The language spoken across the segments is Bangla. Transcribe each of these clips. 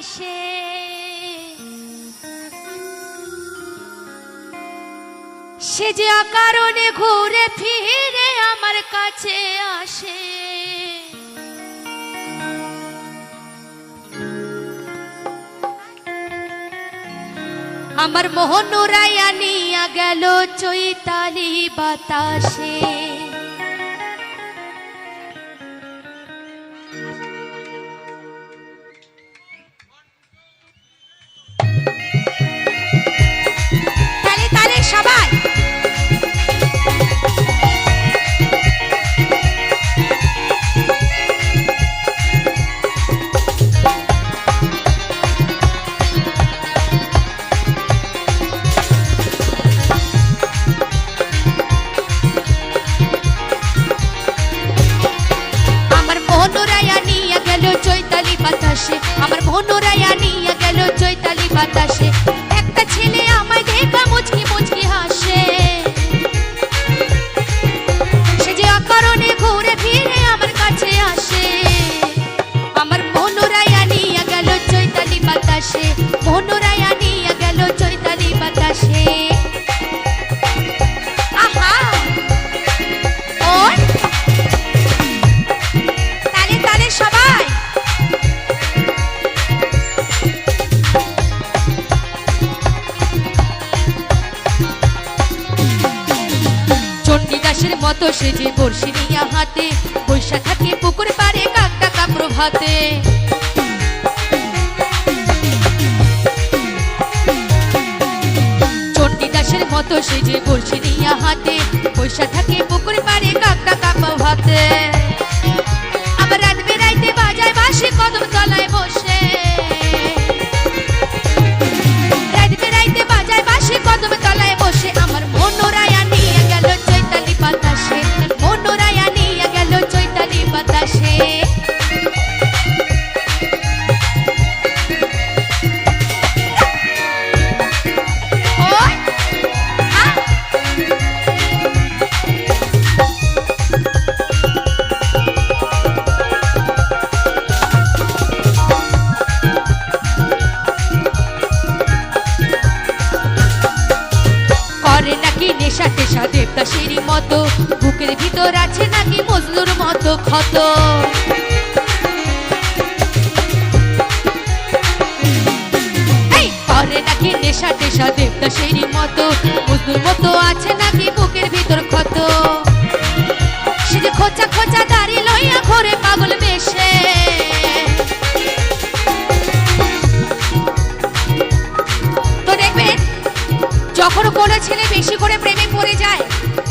হাসে সে যে অকারণে ঘুরে ফিরে আমার কাছে আসে। আমার মোহন রায়ানিয়া গেল চৈতালি বাতাসে। তো সে যে বর্ষি নিয়া হাতে পয়সা থাকে পুকুর পারে কাক ডাকা প্রভাতে। চণ্ডীদাসের মতো সে যে বর্ষি নিয়া হাতে পয়সা থাকে পুকুর পারে কাক ডাকা প্রভাতে।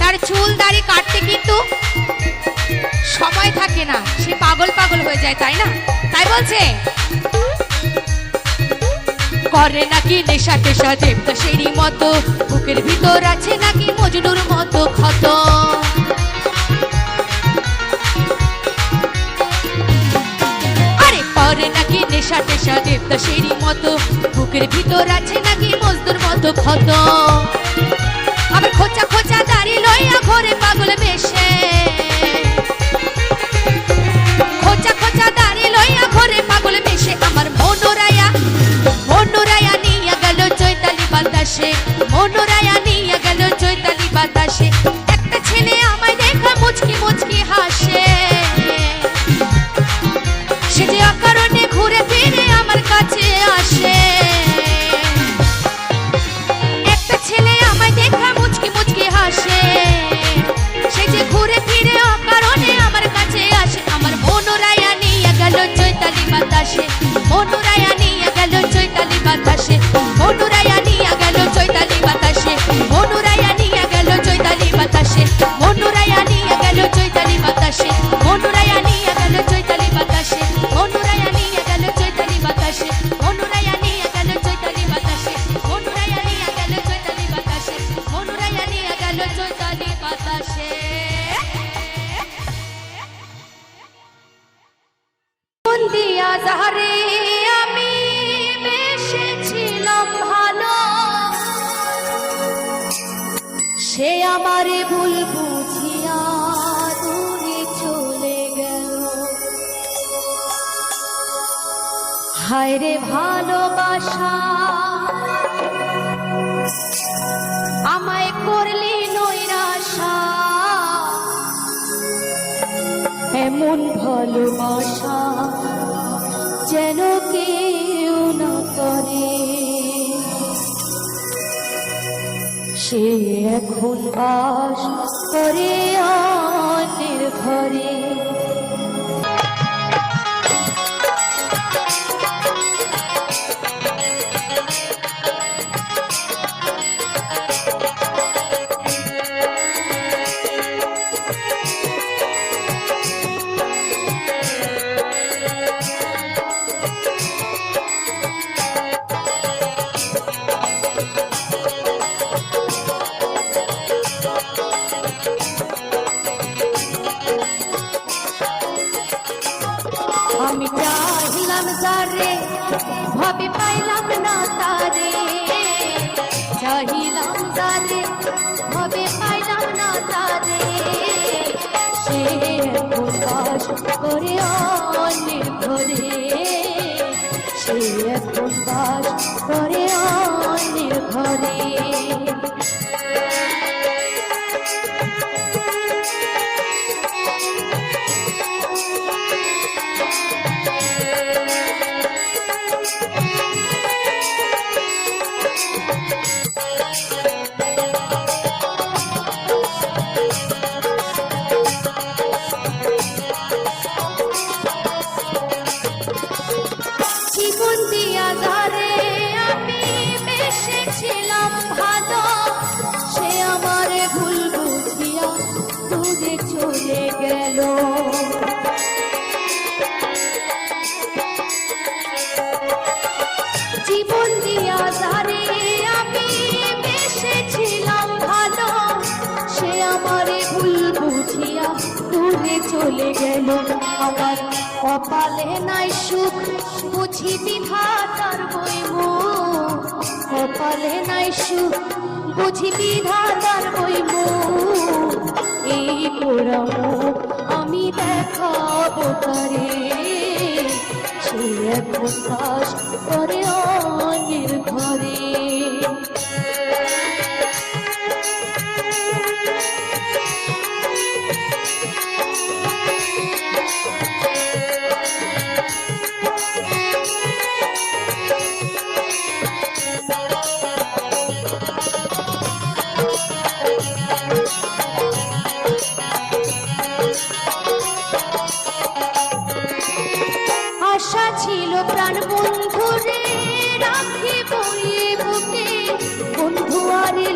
তার চুল দাড়ি কাটতে কিন্তু সময় থাকে না। সে পাগল পাগল হয়ে যায়, তাই না? তাই বলছে? করে নাকি নেশা টেশা দেবতা সেরই মতো, বুকের ভিতর আছে নাকি মজনুর মতো ক্ষত। আরে নাকি নেশা টেশা দেবতা সেরই মতো, বুকের ভিতর আছে নাকি মজদুর মতো ক্ষত। আবার খোঁচা খোঁচা দাড়ি লইয়া ঘরে পাগল বেশে। খোঁচা খোঁচা দাড়ি লইয়া ঘরে পাগল বেশে। আমার মনোরায়া মনোরায়া নিয়ে গেল চৈতালি বাতাসে। মনোরায়া নিয়ে গেল চৈতালি বাতাসে। একটা ছেলে আমায় দেখা মুচকি মুচকি হাসে। আমারে ভুল বুঝিয়া দূরে চলে গেল। হায় ভালোবাসা আমায় করলি নৈরাশা এমন ভালোবাসা যেন সে এখন বাস করে ঘরে করে অন্যের বুঝি বিধাতার বইব কপালে নাই সুখ, বুঝি বিধাতার বইব এই পোড়াম আমি দেখাব তারে সে এখন বাস করে অন্যের ঘরে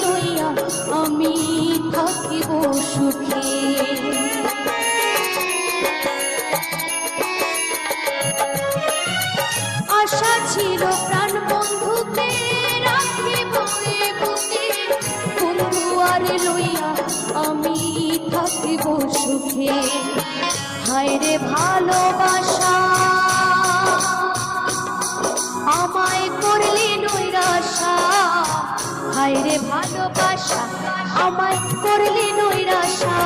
লইয়া আমি থাকিব সুখে। আশা ছিল প্রাণ বন্ধুকে রাখি বই বুকে বন্ধু আরে লইয়া আমি থাকিব সুখে। হায় রে ভালোবাসা আমায় করলি হায় ভালোবাসা, আমায় করলে নৈরাশা।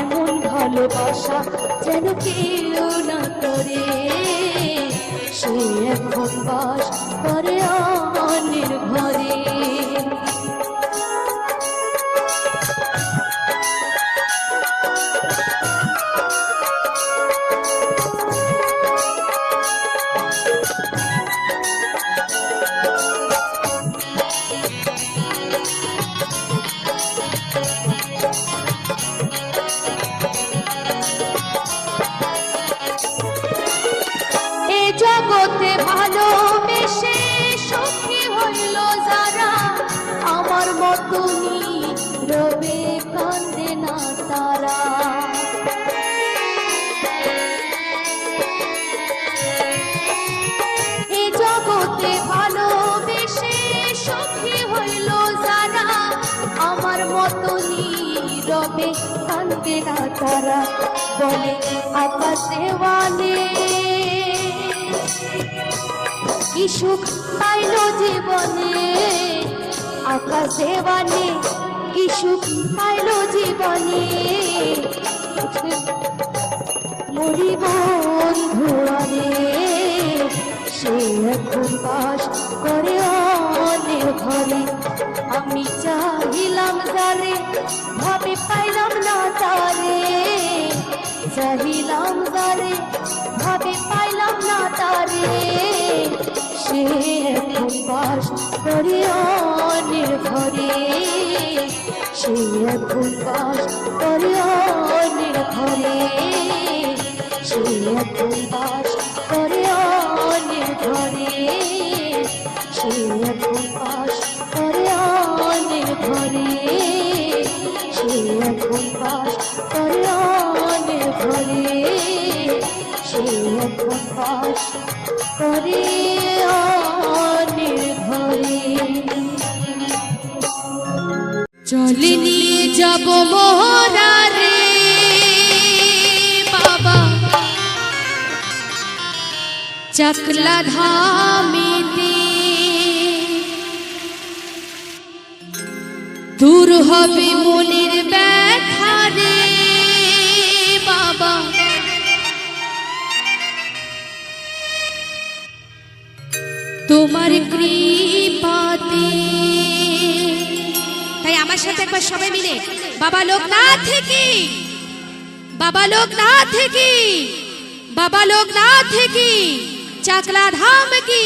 এমন ভালোবাসা যেন কেউ না করে। সে এখন বাস করে আমার ঘরে কান্দে না তারা বলে আকাশ দেওয়ালে কি সুখ পাইল জীবনে? আকাশ দেওয়ানে কি সুখ পাইল জীবনে? মরি বন্ধু সে এখন বাস করে অনেক ঘরে। আমি চাহিলাম যারে, ভাবে পাইলাম না তারে। চাহিলাম যারে, ভাবে পাইলাম না তারে। সে এখন বাস করে অনেক ঘরে সে এখন বাস করে অনেক ঘরে সে এখন বাস করে অনেক ঘরে সে এখন এখন বাস করে অনেক ঘরে যাব বাবা। চাকলা ধামিতে। দূর হবে ব্যথা তোমার কৃপাতে। তাই আমার সাথে একবার সবাই মিলে, বাবা লোক না থেকে, বাবা লোক না থেকে, বাবা লোক না থেকে চাকলা ধাম কি?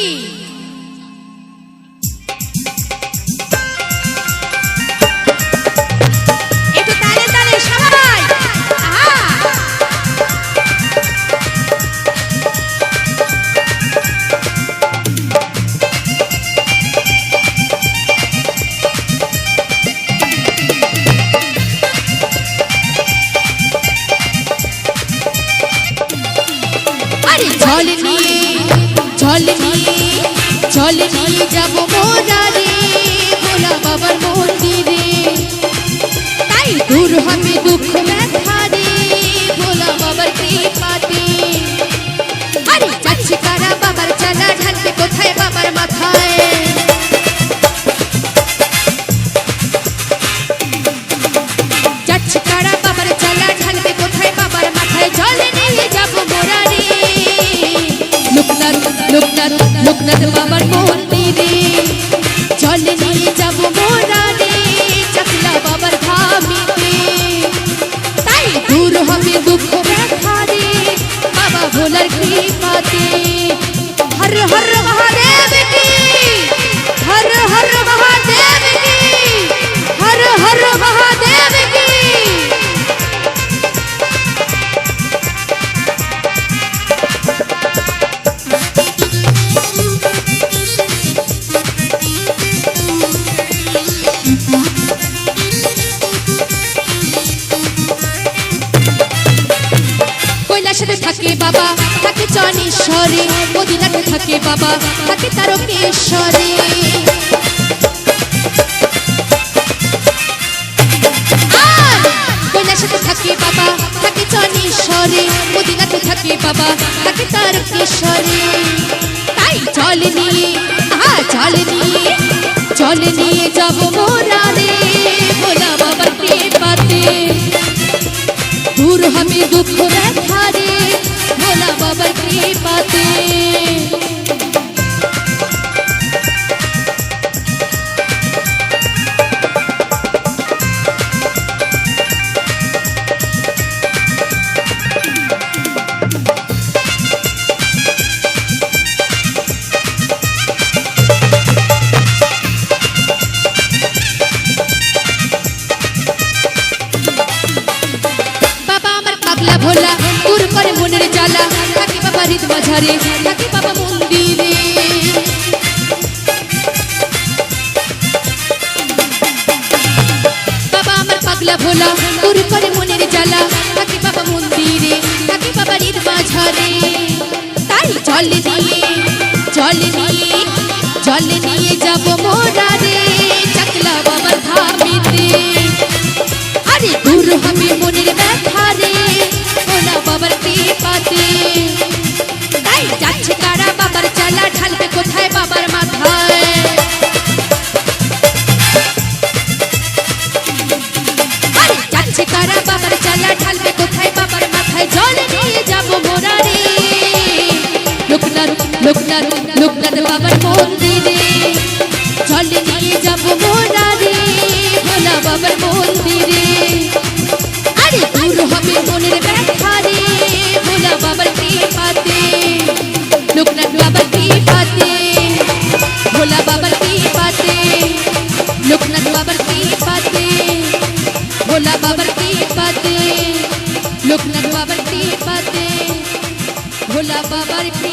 চনেশ্বরে মদিনাতে থাকে বাবা, থাকে তারকেশ্বরে। কৈলাসে থাকে বাবা, থাকে চনেশ্বরে মদিনাতে থাকে বাবা, থাকে তারকেশ্বরে। তাই জল নিয়ে, আহা, জল নিয়ে জল নিয়ে যাব মোরা রে ভোলা বাবার কৃপাতে দূর হবে দুঃখ ব্যথা রে ভোলা বাবার কৃপাতে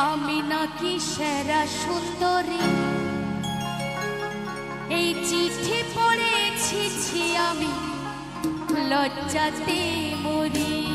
আমি নাকি সেরা এই চিঠি পড়েছি আমি লজ্জাতে মরি।